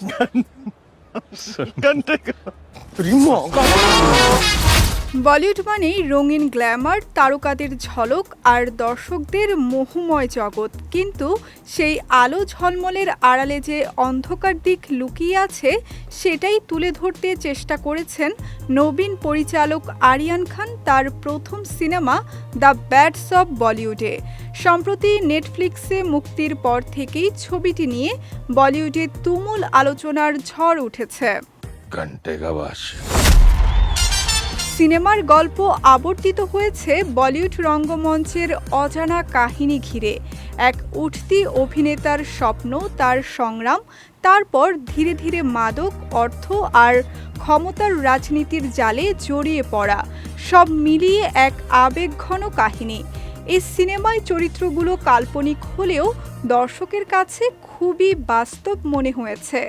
인간 인간대가 그리고 뭐 বলিউড মানেই রঙিন গ্ল্যামার, তারকাদের ঝলক আর দর্শকদের মোহময় জগৎ। কিন্তু সেই আলো ঝলমলের আড়ালে যে অন্ধকার দিক লুকিয়ে আছে, সেটাই তুলে ধরতে চেষ্টা করেছেন নবীন পরিচালক আরিয়ান খান তার প্রথম সিনেমা দ্য ব্যাটস অব বলিউডে। সম্প্রতি নেটফ্লিক্সে মুক্তির পর থেকেই ছবিটি নিয়ে বলিউডে তুমুল আলোচনার ঝড় উঠেছে। সিনেমার গল্প আবর্তিত হয়েছে বলিউড রঙ্গমঞ্চের অজানা কাহিনী ঘিরে। এক উঠতি অভিনেতার স্বপ্ন, তার সংগ্রাম, তারপর ধীরে ধীরে মাদক, অর্থ আর ক্ষমতার রাজনীতির জালে জড়িয়ে পড়া। সব মিলিয়ে এক আবেগঘন কাহিনী। এই সিনেমায় চরিত্রগুলো কাল্পনিক হলেও দর্শকের কাছে খুবই বাস্তব মনে হয়েছে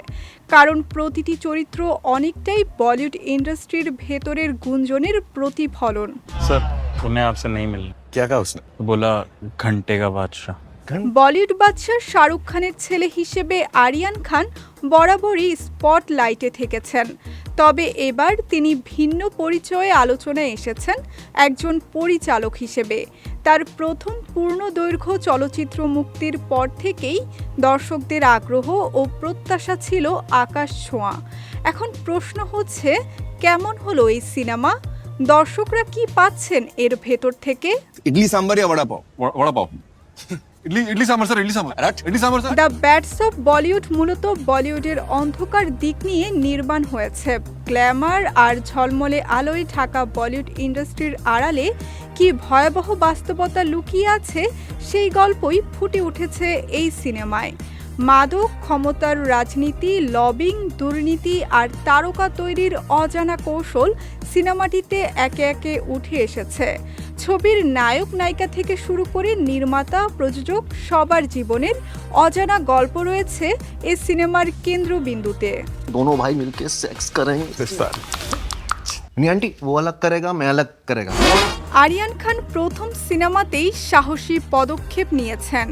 কারণ প্রতিটি চরিত্র অনেকটাই বলিউড ইন্ডাস্ট্রির ভেতরের গুঞ্জনের প্রতিফলন सर उन्हें आपसे नहीं मिलना क्या कहा उसने तो बोला घंटे का बादशाह বলিউড বাদশাহ শাহরুখ খানের ছেলে হিসেবে আরিয়ান খান বরাবরই স্পটলাইটে থেকেছেন তবে এবার তিনি ভিন্ন পরিচয়ে আলোচনায় এসেছেন একজন পরিচালক হিসেবে তার প্রথম পূর্ণ দৈর্ঘ্য চলচ্চিত্র মুক্তির পর থেকেই দর্শকদের আগ্রহ ও প্রত্যাশা ছিল আকাশ ছোঁয়া। এখন প্রশ্ন হচ্ছে কেমন হলো এই সিনেমা? দর্শকরা কি পাচ্ছেন এর ভেতর থেকে? Idli somebody vada pav vada pav idli sambar sir idli sambar idli sambar sir. The bats of Bollywood মূলত বলিউডের অন্ধকার দিক নিয়ে নির্মাণ হয়েছে। গ্ল্যামার আর ঝলমলে আলোয় ঢাকা বলিউড ইন্ডাস্ট্রির আড়ালে কি ভয়াবহ বাস্তবতা লুকিয়ে আছে সেই গল্পই ফুটে উঠেছে এই সিনেমায়। মাদক ক্ষমতার রাজনীতি লবিং দুর্নীতি আর তারকা তৈরির অজানা কৌশল সিনেমাটিতে একে একে উঠে এসেছে। ছবির নায়ক নায়িকা থেকে শুরু করে নির্মাতা প্রযোজক সবার জীবনের অজানা গল্প রয়েছে এ সিনেমার কেন্দ্রবিন্দুতে। দোনো ভাই মিলকে সেক্স ও করেগা মে করেগা? আরিয়ান খান প্রথম সিনেমাতেই সাহসী পদক্ষেপ নিয়েছেন।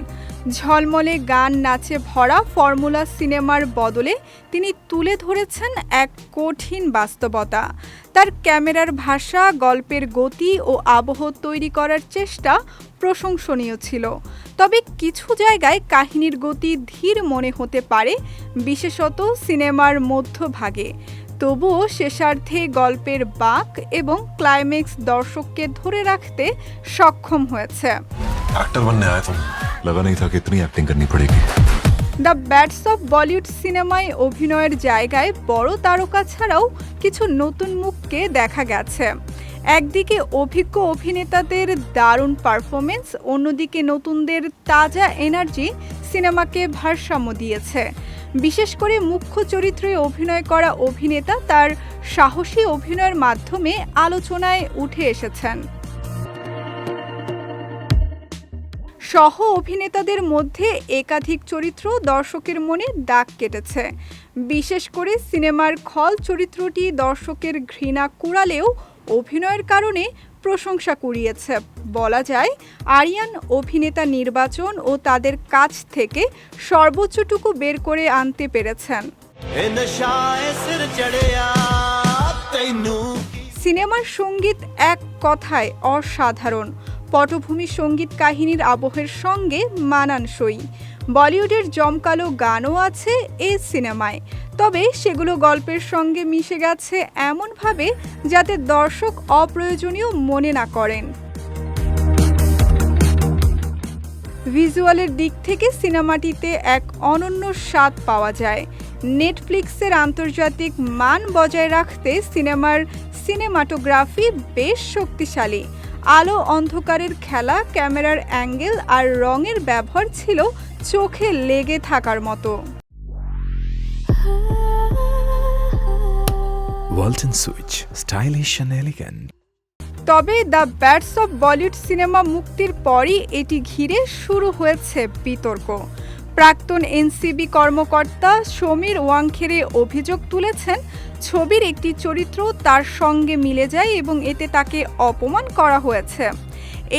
ঝলমলে গান নাচে ভরা ফর্মুলা সিনেমার বদলে তিনি তুলে ধরেছেন এক কঠিন বাস্তবতা। তার ক্যামেরার ভাষা, গল্পের গতি ও আবহ তৈরি করার চেষ্টা প্রশংসনীয় ছিল। তবে কিছু জায়গায় কাহিনীর গতি ধীর মনে হতে পারে, বিশেষত সিনেমার মধ্যভাগে। তবুও শেষার্ধে গল্পের বাঁক এবং ক্লাইম্যাক্স দর্শককে ধরে রাখতে সক্ষম হয়েছে। एक्टर बनने आया तुम लगा नहीं था कि इतनी एक्टिंग करनी पड़ेगी দ্য ব্যাটস অফ বলিউড সিনেমায় অভিনয়ের জায়গায় বড় তারকা ছাড়াও কিছু নতুন মুখকে দেখা গেছে একদিকে অভিজ্ঞ অভিনেতাদের দারুণ পারফরমেন্স অন্যদিকে নতুনদের তাজা এনার্জি সিনেমাকে ভারসাম্য দিয়েছে বিশেষ করে মুখ্য চরিত্রে অভিনয় করা অভিনেতা তার সাহসী অভিনয়ের মাধ্যমে আলোচনায় উঠে এসেছেন সহ অভিনেতাদের মধ্যে একাধিক চরিত্র দর্শকের মনে দাগ কেটেছে। বিশেষ করে সিনেমার খল চরিত্রটি দর্শকের ঘৃণা কুড়ালেও অভিনয়ের কারণে প্রশংসা কুড়িয়েছে। বলা যায় আরিয়ান অভিনেতা নির্বাচন ও তাদের কাছ থেকে সর্বোচ্চটুকু বের করে আনতে পেরেছেন। সিনেমার সংগীত এক কথায় অসাধারণ। পটভূমি সংগীত কাহিনীর আবহের সঙ্গে মানানসই। বলিউডের জমকালো গানও আছে এই সিনেমায়। তবে সেগুলো গল্পের সঙ্গে মিশে গেছে এমনভাবে যাতে দর্শক অপ্রয়োজনীয় মনে না করেন। ভিজুয়ালের দিক থেকে সিনেমাটিতে এক অনন্য স্বাদ পাওয়া যায়। নেটফ্লিক্সের আন্তর্জাতিক মান বজায় রাখতে সিনেমার সিনেমাটোগ্রাফি বেশ শক্তিশালী। আলো অন্ধকারের খেলা ক্যামেরার অ্যাঙ্গেল আর রঙের ব্যবহার ছিল চোখে লেগে থাকার মতো elegant. তবে দ্য ব্যাটস অফ বলিউড সিনেমা মুক্তির পরই এটি ঘিরে শুরু হয়েছে বিতর্ক প্রাক্তন এনসিবি কর্মকর্তা সমীর ওয়াংখেরে অভিযোগ তুলেছেন ছবির একটি চরিত্র তার সঙ্গে মিলে যায় এবং এতে তাকে অপমান করা হয়েছে।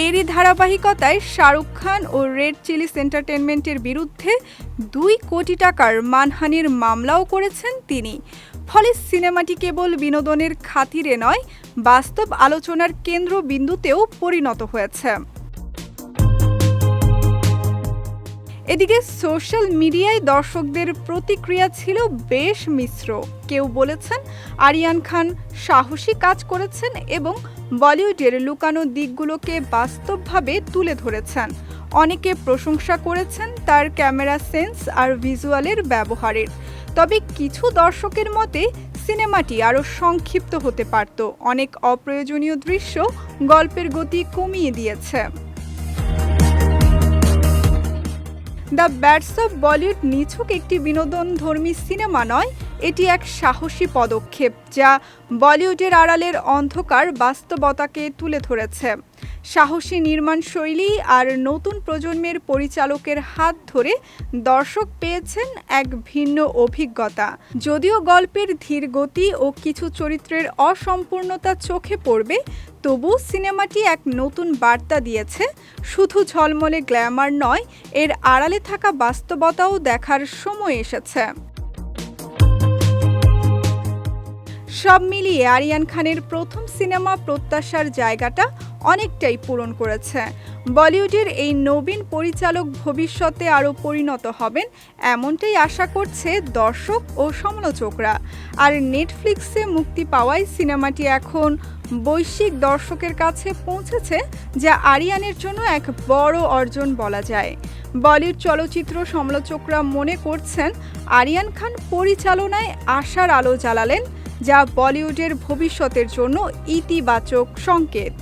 এরই ধারাবাহিকতায় শাহরুখ খান ও রেড চিলিস এন্টারটেনমেন্টের বিরুদ্ধে দুই কোটি টাকার মানহানির মামলাও করেছেন তিনি। ফলে সিনেমাটি কেবল বিনোদনের খাতিরে নয়, বাস্তব আলোচনার কেন্দ্রবিন্দুতেও পরিণত হয়েছে। এদিকে সোশ্যাল মিডিয়ায় দর্শকদের প্রতিক্রিয়া ছিল বেশ মিশ্র। কেউ বলেছেন, আরিয়ান খান সাহসী কাজ করেছেন এবং বলিউডের লুকানো দিকগুলোকে বাস্তবভাবে তুলে ধরেছেন। অনেকে প্রশংসা করেছেন তার ক্যামেরা সেন্স আর ভিজুয়ালের ব্যবহারের। তবে কিছু দর্শকের মতে, সিনেমাটি আরও সংক্ষিপ্ত হতে পারত। অনেক অপ্রয়োজনীয় দৃশ্য গল্পের গতি কমিয়ে দিয়েছে। দ্য ব্যাটস অফ বলিউড নিছক একটি বিনোদনধর্মী সিনেমা নয়, এটি এক সাহসী পদক্ষেপ যা বলিউডের আড়ালের অন্ধকার বাস্তবতাকে তুলে ধরেছে। সাহসী নির্মাণ শৈলী আর নতুন প্রজন্মের পরিচালকের হাত ধরে দর্শক পেয়েছেন এক ভিন্ন অভিজ্ঞতা। যদিও গল্পের ধীর গতি ও কিছু চরিত্রের অসম্পূর্ণতা চোখে পড়বে তবু সিনেমাটি এক নতুন বার্তা দিয়েছে। শুধু ঝলমলে গ্ল্যামার নয়, এর আড়ালে থাকা বাস্তবতাও দেখার সময় এসেছে। সব মিলিয়ে আরিয়ান খানের প্রথম সিনেমা প্রত্যাশার জায়গাটা অনেকটাই পূরণ করেছে। বলিউডের এই নবীন পরিচালক ভবিষ্যতে আরও পরিণত হবেন এমনটাই আশা করছে দর্শক ও সমালোচকরা। আর নেটফ্লিক্সে মুক্তি পাওয়ায় সিনেমাটি এখন বৈশ্বিক দর্শকের কাছে পৌঁছেছে যা আরিয়ানের জন্য এক বড় অর্জন বলা যায়। বলিউড চলচ্চিত্র সমালোচকরা মনে করছেন, আরিয়ান খান পরিচালনায় আশার আলো জ্বালালেন যা বলিউডের ভবিষ্যতের জন্য ইতিবাচক সংকেত।